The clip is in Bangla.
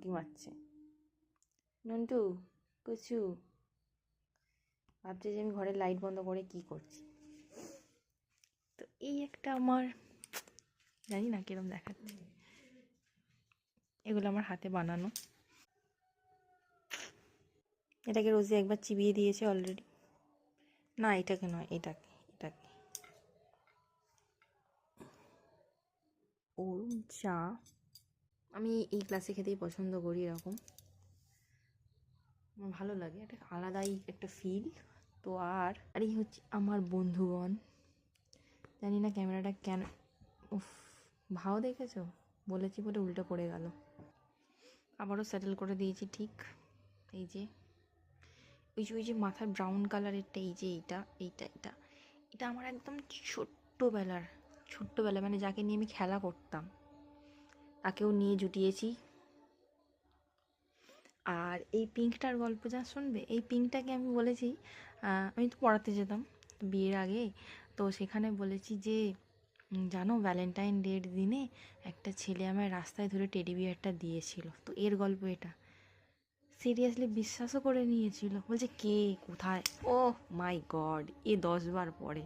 উকি মারছে। নন্টু, কুচু, ভাবছে যে আমি ঘরের লাইট বন্ধ করে কি করছি। তো এই একটা আমার, জানি না কিরম দেখাচ্ছে। এগুলো আমার হাতে বানানো। এটাকে রোজি একবার চিবিয়ে দিয়েছে অলরেডি না, এটাকে নয়, এটাকে এটাকে। অরুণ চা আমি এই ক্লাসে খেতেই পছন্দ করি এরকম। আমার ভালো লাগে একটা আলাদাই একটা ফিল তো আর আর এই হচ্ছে আমার বন্ধুগণ। জানি না ক্যামেরাটা কেন, উফ, ভাও দেখেছ? বলেছি বলে উল্টো পড়ে গেল। আবারও সেটেল করে দিয়েছি, ঠিক। এই যে, ওই যে ওই যে মাথার ব্রাউন কালারেরটা এই যে এইটা এইটা এটা এটা আমার একদম ছোট্টবেলার ছোট্টবেলা মানে যাকে নিয়ে আমি খেলা করতাম। তাকেও নিয়ে জুটিয়েছি। আর এই পিঙ্কটার গল্প যা শুনবে, এই পিঙ্কটাকে আমি বলেছি আমি তো পড়াতে যেতাম বিয়ের আগে, তো সেখানে বলেছি যে জানো ভ্যালেন্টাইন ডের দিনে একটা ছেলে আমায় রাস্তায় ধরে টেডি বিয়ারটা দিয়েছিল। তো এর গল্প এটা। সিরিয়াসলি বিশ্বাসও করে নিয়েছিল। বলছে, কে? কোথায়? ও মাই গড, এ দশবার পরে।